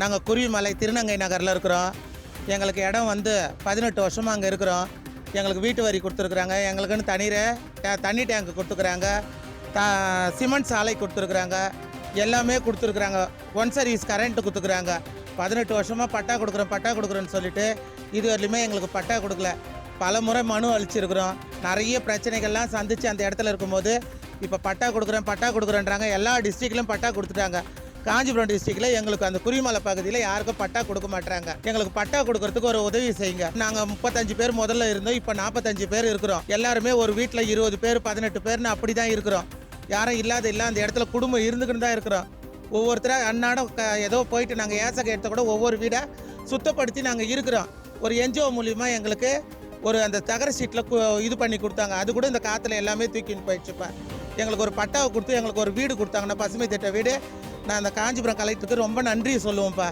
நாங்கள் குருவிமலை திருநங்கை நகரில் இருக்கிறோம். எங்களுக்கு இடம் வந்து பதினெட்டு வருஷமாக அங்கே இருக்கிறோம். எங்களுக்கு வீட்டு வரி கொடுத்துருக்குறாங்க. எங்களுக்குன்னு தண்ணீரை தண்ணி டேங்க் கொடுத்துருக்குறாங்க த சிமெண்ட் சாலை கொடுத்துருக்குறாங்க. எல்லாமே கொடுத்துருக்குறாங்க. ஒன் சர்வீஸ் கரண்ட்டு கொடுத்துருக்குறாங்க பதினெட்டு வருஷமாக பட்டா கொடுக்குறோம் பட்டா கொடுக்குறோன்னு சொல்லிட்டு இது வரலையுமே எங்களுக்கு பட்டா கொடுக்கல. பல முறை மனு அழிச்சிருக்கிறோம் நிறைய பிரச்சனைகள்லாம் சந்தித்து அந்த இடத்துல இருக்கும்போது இப்போ பட்டா கொடுக்குறேன் பட்டா கொடுக்குறேன்றாங்க. எல்லா டிஸ்ட்ரிக்ட்லையும் பட்டா கொடுத்துட்டாங்க. காஞ்சிபுரம் டிஸ்ட்ரிக்ட்ல எங்களுக்கு அந்த குறிமலை பகுதியில் யாருக்கும் பட்டா கொடுக்க மாட்டாங்க எங்களுக்கு பட்டா கொடுக்கறதுக்கு ஒரு உதவி செய்யுங்க. நாங்கள் முப்பத்தஞ்சு பேர் முதல்ல இருந்தோம் இப்போ நாற்பத்தஞ்சு பேர் இருக்கிறோம். எல்லாருமே ஒரு வீட்டில் இருபது பேர் பதினெட்டு பேர்னு அப்படி தான் இருக்கிறோம். யாரும் இல்லாத இல்லை அந்த இடத்துல குடும்பம் இருந்துக்கிட்டு தான் இருக்கிறோம். ஒவ்வொருத்தராக அன்னாடம் ஏதோ போயிட்டு நாங்கள் ஏசக எடுத்த கூட ஒவ்வொரு வீடை சுத்தப்படுத்தி நாங்கள் இருக்கிறோம். ஒரு என்ஜிஓ மூலியமாக எங்களுக்கு ஒரு அந்த தகர சீட்டில் இது பண்ணி கொடுத்தாங்க. அது கூட இந்த காற்றுல எல்லாமே தூக்கின்னு போயிடுச்சுப்பேன் எங்களுக்கு ஒரு பட்டாவை கொடுத்து எங்களுக்கு ஒரு வீடு கொடுத்தாங்கன்னா பசுமை திட்ட வீடு. நான் அந்த காஞ்சிபுரம் கலெக்டருக்கு ரொம்ப நன்றி சொல்லுவோம்ப்பா.